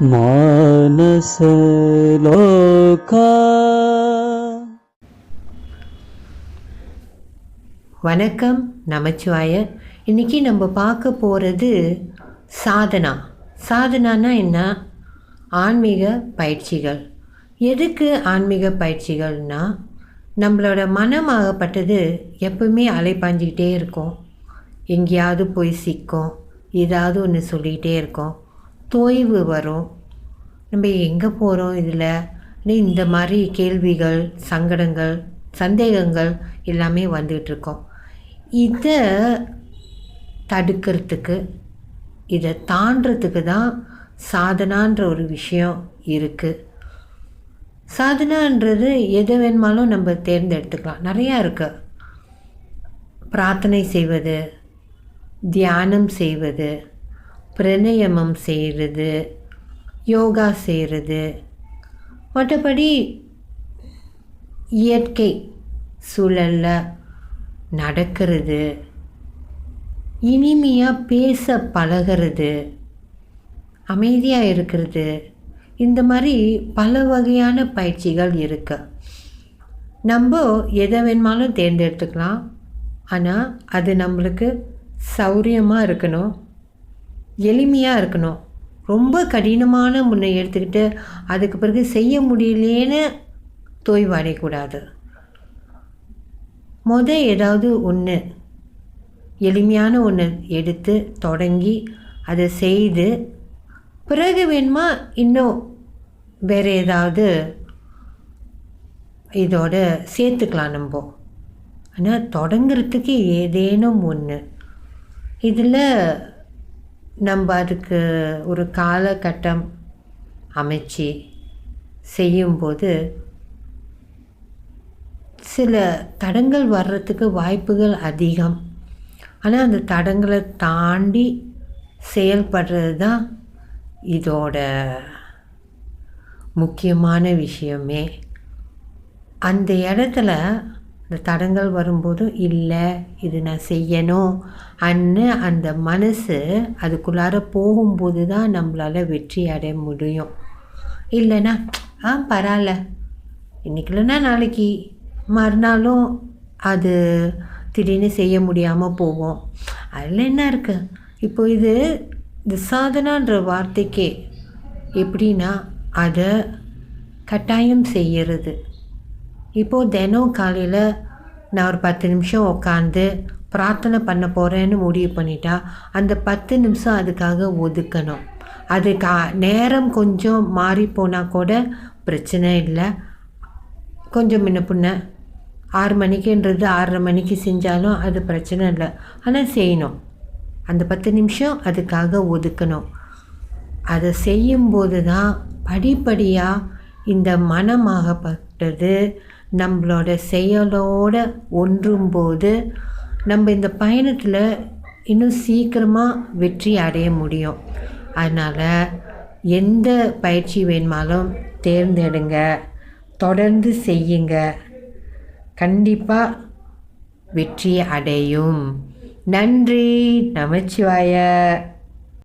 மானசலோகா வணக்கம் நமச்சிவாயர் இன்னைக்கு நம்ம பார்க்க போகிறது சாதனா. சாதனானா என்ன? ஆன்மீக பயிற்சிகள். எதுக்கு ஆன்மீக பயிற்சிகள்னா நம்மளோட மனமாகப்பட்டது எப்பவுமே அலைப்பாஞ்சிக்கிட்டே இருக்கும். எங்கேயாவது போய் சிக்கும். ஏதாவது ஒன்று சொல்லிக்கிட்டே இருக்கும். தோய்வு வரும். நம்ம எங்கே போகிறோம் இதில்? இந்த மாதிரி கேள்விகள் சங்கடங்கள் சந்தேகங்கள் எல்லாமே வந்துகிட்ருக்கோம் இதை தடுக்கிறதுக்கு இதை தாண்டறதுக்கு தான் சாதனான்ற ஒரு விஷயம் இருக்குது சாதனான்றது எது வேணுமாலும் நம்ம தேர்ந்தெடுத்துக்கலாம். நிறையா இருக்கு. பிரார்த்தனை செய்வது தியானம் செய்வது பிரணயமம் செய்கிறது யோகா செய்கிறது. மற்றபடி இயற்கை சூழலில் நடக்கிறது. இனிமையாக பேச பழகிறது. அமைதியாக இருக்கிறது. இந்த மாதிரி பல வகையான பயிற்சிகள் இருக்கு. நம்ம எதை வேணுமாலும் தேர்ந்தெடுத்துக்கலாம். ஆனால் அது நம்மளுக்கு சௌரியமாக இருக்கணும். எளிமையாக இருக்கணும். ரொம்ப கடினமான முன்னை எடுத்துக்கிட்டு அதுக்கு பிறகு செய்ய முடியலேன்னு தோய்வடையக்கூடாது. முத ஏதாவது ஒன்று எளிமையான ஒன்று எடுத்து தொடங்கி அதை செய்து பிறகு வேணுமா இன்னும் வேறு ஏதாவது இதோட சேர்த்துக்கலாம் நம்ம. ஆனால் தொடங்கிறதுக்கு ஏதேனும் ஒன்று இதில் நம்ம அதுக்கு ஒரு காலகட்டம் அமைச்சு செய்யும்போது சில தடங்கள் வர்றதுக்கு வாய்ப்புகள் அதிகம். ஆனால் அந்த தடங்களை தாண்டி செயல்படுறது தான் இதோட முக்கியமான விஷயமே. அந்த இடத்துல இந்த தடங்கள் வரும்போது இல்லை இது நான் செய்யணும். அன்னு அந்த மனசு அதுக்குள்ளார போகும்போது தான் நம்மளால் வெற்றி அடைய முடியும். இல்லைன்னா ஆ பரவாயில்ல இன்றைக்கி இல்லைன்னா நாளைக்கு. மறுநாளும் அது திடீர்னு செய்ய முடியாமல் போவோம் அதில் என்ன இருக்குது இப்போ இது இந்த சாதனான்ற வார்த்தைக்கே எப்படின்னா அதை கட்டாயம் செய்கிறது இப்போது தினம் காலையில் நான் ஒரு பத்து நிமிஷம் உட்காந்து பிரார்த்தனை பண்ண போகிறேன்னு முடிவு பண்ணிட்டா அந்த பத்து நிமிஷம் அதுக்காக ஒதுக்கணும். அது கா நேரம் கொஞ்சம் மாறி போனால் கூட பிரச்சனை இல்லை. கொஞ்சம் முன்ன பின்ன ஆறு மணிக்குன்றது ஆறரை மணிக்கு செஞ்சாலும் அது பிரச்சனை இல்லை. ஆனால் செய்யணும். அந்த பத்து நிமிஷம் அதுக்காக ஒதுக்கணும். அதை செய்யும்போது தான் படிப்படியாக இந்த மனமாகப்பட்டது நம்மளோட செயலோடு ஒன்றும்போது நம்ம இந்த பயணத்தில் இன்னும் சீக்கிரமாக வெற்றி அடைய முடியும். அதனால் எந்த பயிற்சி வேணுமாலும் தேர்ந்தெடுங்க. தொடர்ந்து செய்யுங்க. கண்டிப்பாக வெற்றி அடையும். நன்றி. நமச்சிவாய.